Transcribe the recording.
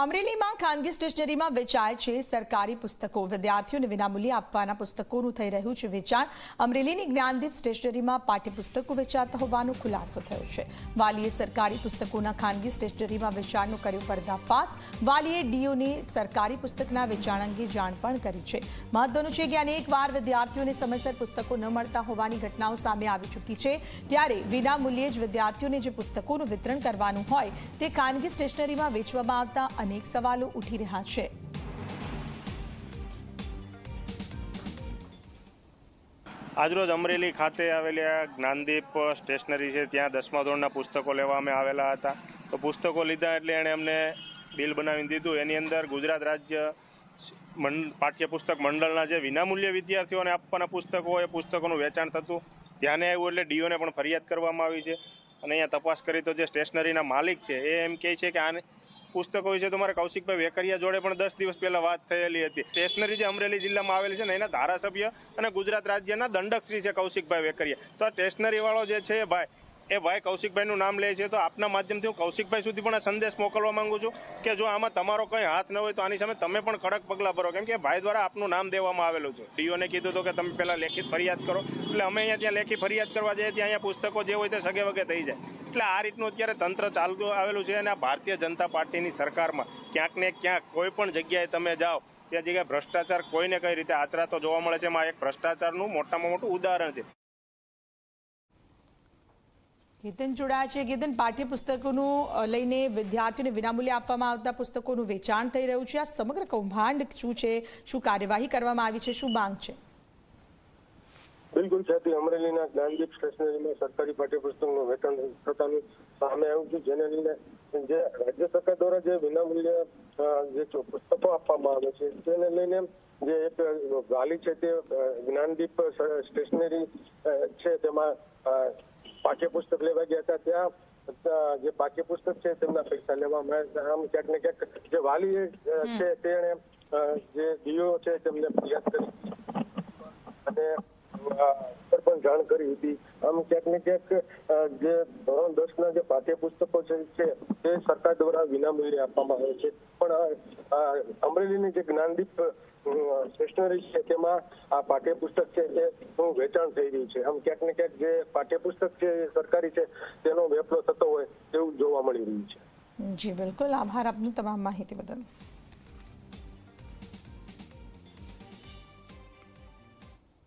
અમરેલીમાં ખાનગી સ્ટેશનરીમાં વેચાય છે સરકારી પુસ્તકો. વિદ્યાર્થીઓને વિનામૂલ્યે આપવાના પુસ્તકોનું થઈ રહ્યું છે વેચાણ. અમરેલીની જ્ઞાનદીપ સ્ટેશનરીમાં પાઠ્યપુસ્તકો વેચાતા હોવાનો ખુલાસો થયો છે. વાલીએ સરકારી પુસ્તકોના ખાનગી સ્ટેશનરીમાં વેચાણનું કર્યું પર્દાફાશ. વાલીએ ડીઓને સરકારી પુસ્તકના વેચાણ અંગે જાણ પણ કરી છે. મહત્વનું છે કે અનેક વાર વિદ્યાર્થીઓને સમયસર પુસ્તકો ન મળતા હોવાની ઘટનાઓ સામે આવી ચૂકી છે. ત્યારે વિનામૂલ્યે જ વિદ્યાર્થીઓને જે પુસ્તકોનું વિતરણ કરવાનું હોય તે ખાનગી સ્ટેશનરીમાં વેચવામાં આવતા અનેક સવાલો ઉઠી રહ્યા છે. આજરોજ અમરેલી ખાતે આવેલી આ જ્ઞાનદીપ સ્ટેશનરી છે, ત્યાં દસમા ધોરણના પુસ્તકો લેવા અમે આવેલા હતા. તો પુસ્તકો લીધા એટલે એણે અમને બિલ બનાવીને દીધું. એની અંદર ગુજરાત રાજ્ય પાઠ્યપુસ્તક મંડળના જે વિનામૂલ્ય વિદ્યાર્થીઓને આપવાના પુસ્તકો એ પુસ્તકોનું વેચાણ થતું. ધ્યાને આવ્યું એટલે ડીઓને પણ ફરિયાદ કરવામાં આવી છે. અને અહીંયા તપાસ કરી તો જે સ્ટેશનરીના માલિક છે, એ એમ કહે છે કે આને પુસ્તકો વિશે તો મારે કૌશિકભાઈ વેકરિયા જોડે પણ દસ દિવસ પહેલા વાત થયેલી હતી. સ્ટેશનરી જે અમરેલી જિલ્લામાં આવેલી છે ને, એના ધારાસભ્ય અને ગુજરાત રાજ્યના દંડકશ્રી છે કૌશિકભાઈ વેકરિયા. તો આ સ્ટેશનરી વાળો જે છે ભાઈ એ ભાઈ કૌશિકભાઈનું નામ લે છે, તો આપના માધ્યમથી હું કૌશિકભાઈ સુધી પણ આ સંદેશ મોકલવા માંગુ છું કે જો આમાં તમારો કંઈ હાથ ન હોય તો આની સામે તમે પણ કડક પગલાં ભરો. કેમ કે ભાઈ દ્વારા આપનું નામ દેવામાં આવેલું છે. ડીઓને કીધું તો કે તમે પહેલાં લેખિત ફરિયાદ કરો. એટલે અમે અહીંયા ત્યાં લેખિત ફરિયાદ કરવા જઈએ ત્યાં અહીંયા પુસ્તકો જે હોય તે સગે વગે થઈ જાય. એટલે આ રીતનું અત્યારે તંત્ર ચાલતું આવેલું છે અને આ ભારતીય જનતા પાર્ટીની સરકારમાં ક્યાંક ને ક્યાંક કોઈ પણ જગ્યાએ તમે જાઓ, ત્યાં જગ્યાએ ભ્રષ્ટાચાર કોઈને કઈ રીતે આચરાતો જોવા મળે છે, એમાં એક ભ્રષ્ટાચારનું મોટામાં મોટું ઉદાહરણ છે. કેતન જોડાયા છે. કેતન પાઠ્યપુસ્તકોનું લઈને વિદ્યાર્થીઓને વિનામૂલ્યે આપવામાં આવતા પુસ્તકોનું વેચાણ થઈ રહ્યું છે. આ સમગ્ર કૌભાંડ શું છે? શું કાર્યવાહી કરવામાં આવી છે? શું માંગ છે? બિલકુલ સાથે અમરેલીના જ્ઞાનદીપ સ્ટેશનરીમાં સરકારી પાઠ્યપુસ્તકનું વેચાણ થતાનું સામે આવ્યું છે. જેને લઈને જે રાજ્ય સરકાર દ્વારા જે વિનામૂલ્ય જે પુસ્તકો આપવામાં આવે છે, તેને લઈને જે એક ગાલી છે તે જ્ઞાનદીપ સ્ટેશનરી છે. તેમાં પાઠ્યપુસ્તક લેવા ગયા હતા ત્યાં જે પાઠ્યપુસ્તક છે તેમના પૈસા લેવામાં આમ ક્યાંક ને ક્યાંક જે વાલી છે તેણે જે ડીઓ છે તેમને ફરિયાદ કરી અને અ, પર પણ જાણ કરી હતી. આમ ક્યાંક ને ક્યાંક જે ધોરણ દસ ના જે પાઠ્યપુસ્તકો છે તે સરકાર દ્વારા વિનામૂલ્યે આપવામાં આવે છે. પણ અમરેલીની જે જ્ઞાનદીપ સ્ટેશનરી છે, તેમાં આ પાઠ્યપુસ્તક છે તેનું વેચાણ થઈ રહ્યું છે. આમ ક્યાંક ને ક્યાંક જે પાઠ્યપુસ્તક છે સરકારી છે, તેનો વેપલો થતો હોય તેવું જોવા મળી રહ્યું છે. જી, બિલકુલ. આભાર આપનું તમામ માહિતી બદલ.